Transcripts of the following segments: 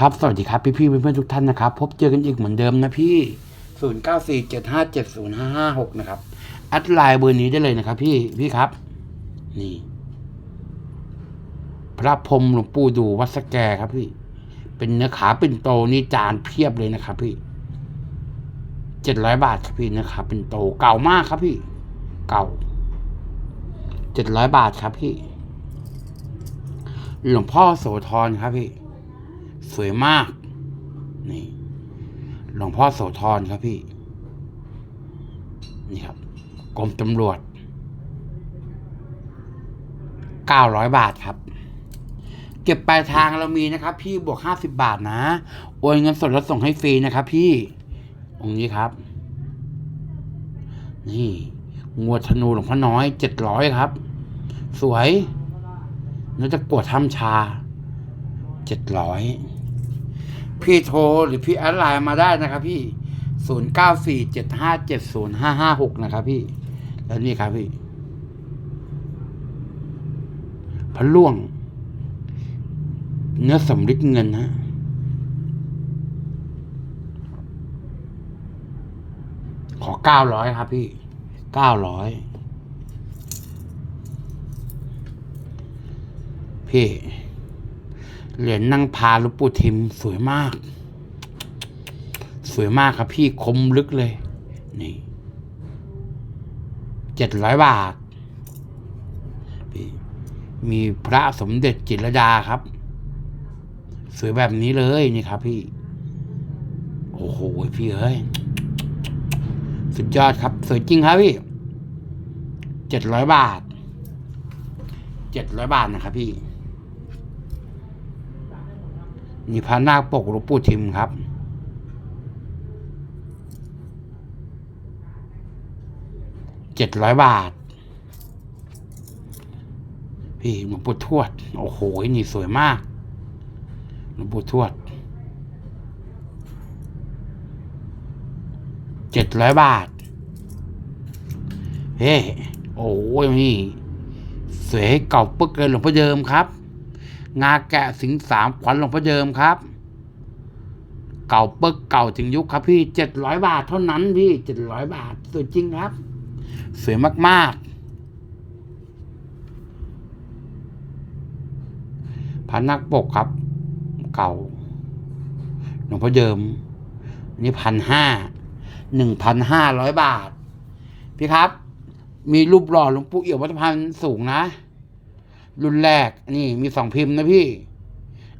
ครับ สวัสดีครับ พี่พี่เพื่อนๆทุกท่านนะครับ พบเจอกันอีกเหมือนเดิมนะพี่ 0 9 4 7 5 7 0 5 5 6 นะครับแอดไลน์เบอร์นี้ได้เลยนะครับ พี่พี่ครับ นี่ พระพรมหลวงปู่ดูวัดสแกครับพี่ เป็นเนื้อขาเป็นโตนี่จานเพียบเลยนะครับ พี่เจ็ดร้อยบาทครับพี่เนื้อขาเป็นโตเก่ามากครับพี่ เก่าเจ็ดร้อยบาทครับพี่ หลวงพ่อโสธรครับพี่ สวยมาก นี่ หลวงพ่อโสธรครับพี่ นี่ครับกรมตำรวจเก้าร้อยบาทครับ เก็บปลายทางเรามีนะครับ พี่บวกห้าสิบาทนะ โอนเงินสดแล้วส่งให้ฟรีนะครับ พี่ องค์นี้ครับ นี่งวดธนูหลวงพ่อน้อยเจ็ดร้อยครับ สวยน่าจะกวดทำชาเจ็ดร้อย พี่โทรหรือพี่แอดไลน์มาได้นะครับพี่ศูนย์เก้าสี่เจ็ดห้าเจ็ดศูนย์ห้าห้าหกนะครับพี่ แล้วนี่ครับพี่พระล่วง เนื้อสำริดเงินนะขอเก้าร้อยครับพี่เก้าร้อยพี่ เหรียญนั่งพาลูกปูทิมสวยมาก สวยมากครับพี่คมลึกเลย นี่เจ็ดร้อยบาทพี่มีพระสมเด็จจิตรดาครับ สวยแบบนี้เลยนี่ครับพี่ โอ้โหพี่เอ้ย สุดยอดครับ สวยจริงครับพี่เจ็ดร้อยบาทเจ็ดร้อยบาทนะครับพี่ นี่พระนาคปกหลวงปู่ทิมครับ เจ็ดร้อยบาท พี่หลวงปู่ทวด โอ้โห นี่สวยมากหลวงปู่ทวดเจ็ดร้อยบาท เฮ้ โอ้ยนี่สวยเก่าปึ๊กเลยหลวงพ่อเดิมครับ งาแกะสิงสามขวัญหลวงพ่อเดิมครับ เก่าเปึ๊กเก่าถึงยุคครับพี่เจ็ดร้อยบาทเท่านั้นพี่เจ็ดร้อยบาทสวยจริงครับ สวยมากๆพันนักปกครับ เก่าหลวงพ่อเดิม นี่พันห้าหนึ่งพันห้าร้อยบาท พี่ครับ มีรูปหล่อหลวงปู่เอี่ยววัดพันธ์สูงนะ รุ่นแรก นี่มีสองพิมพ์นะพี่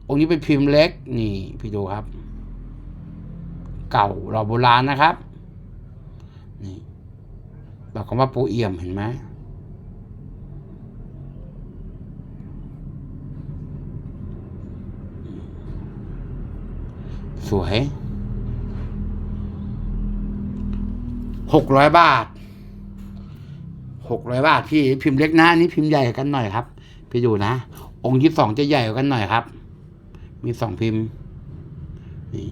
องค์นี้เป็นพิมพ์เล็ก นี่พี่ดูครับ เก่าเราโบราณนะครับ นี่บอกคำว่าปูเอี่ยมเห็นไหมสวยหกร้อยบาทหกร้อยบาทพี่พิมพ์เล็กนะนนี้พิมพ์ใหญ่กันหน่อยครับ พี่ดูนะ องค์ที่สองจะใหญ่กว่ากันหน่อยครับ มีสองพิมพ์ นี่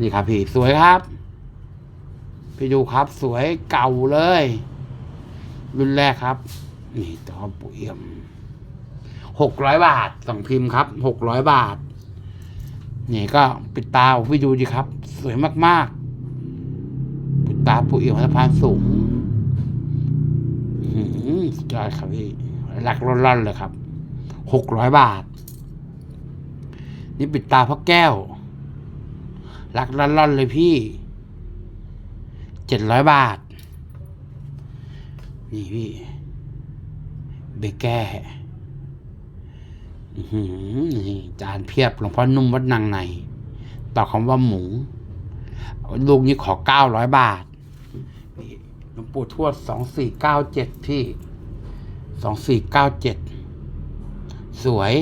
นี่ครับพี่สวยครับ พี่ดูครับ สวยเก่าเลย รุ่นแรกครับ นี่ตอปุ๋ยเอี่ยมหกร้อยบาทสองพิมพ์ครับหกร้อยบาท นี่ก็ปิดตาพี่ดูดิครับ สวยมากๆ ปิดตาปุ๋ยเอี่ยมสะพานสูง อื้อหือสุดยอดครับพี่ หลักร่อนๆเลยครับหกร้อยบาท นี่ปิดตาพ่อแก้ว หลักร่อนๆเลยพี่เจ็ดร้อยบาท นี่พี่เบแก้นี่จานเพียบหลวงพ่อนุ่มวัดนางในต่อคำว่าหมู ลูกนี้ขอเก้าร้อยบาทหลวงปู่ทวดสองสี่เก้าเจ็ดพี่ สองสี่เก้าเจ็ดสวย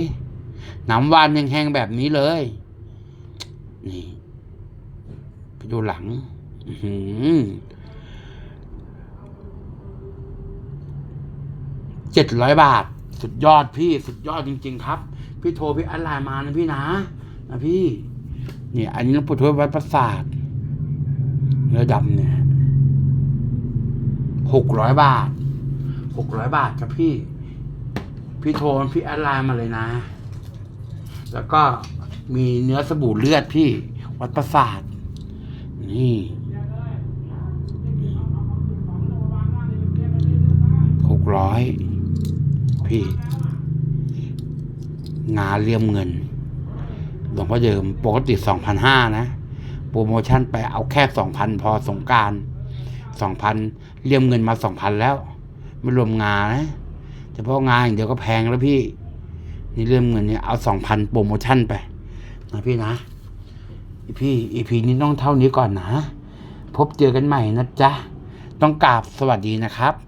น้ำวานยังแห้งแบบนี้เลย นี่ไปดูหลังเจ็ดร้อยบาท สุดยอดพี่ สุดยอดจริง ๆ ครับ พี่โทรพี่อันไลน์มานะพี่นะนะพี่ เนี่ย อันนี้หลวงปู่ทวดวัดประสาทเนื้อดำเนี่ยหกร้อยบาท หกร้อยบาทครับพี่ พี่โทรพี่แอดไลน์มาเลยนะ แล้วก็มีเนื้อสบู่เลือดพี่ วัดประสาท นี่หกร้อยพี่ งาเลี่ยมเงินหลวงพ่อเดิมปกติสองพันห้านะ โปรโมชั่นไปเอาแค่สองพันพอสงการสองพันเลี่ยมเงินมาสองพันแล้ว ไม่รวมงานะเฉพาะงานอย่างเดียวก็แพงแล้วพี่ นี่เลี่ยมเงินเนี่ยเอาสองพันโปรโมชั่นไปนะพี่นะพี่อีพีนี้ต้องเท่านี้ก่อนนะ พบเจอกันใหม่นะจ๊ะ ต้องกราบสวัสดีนะครับ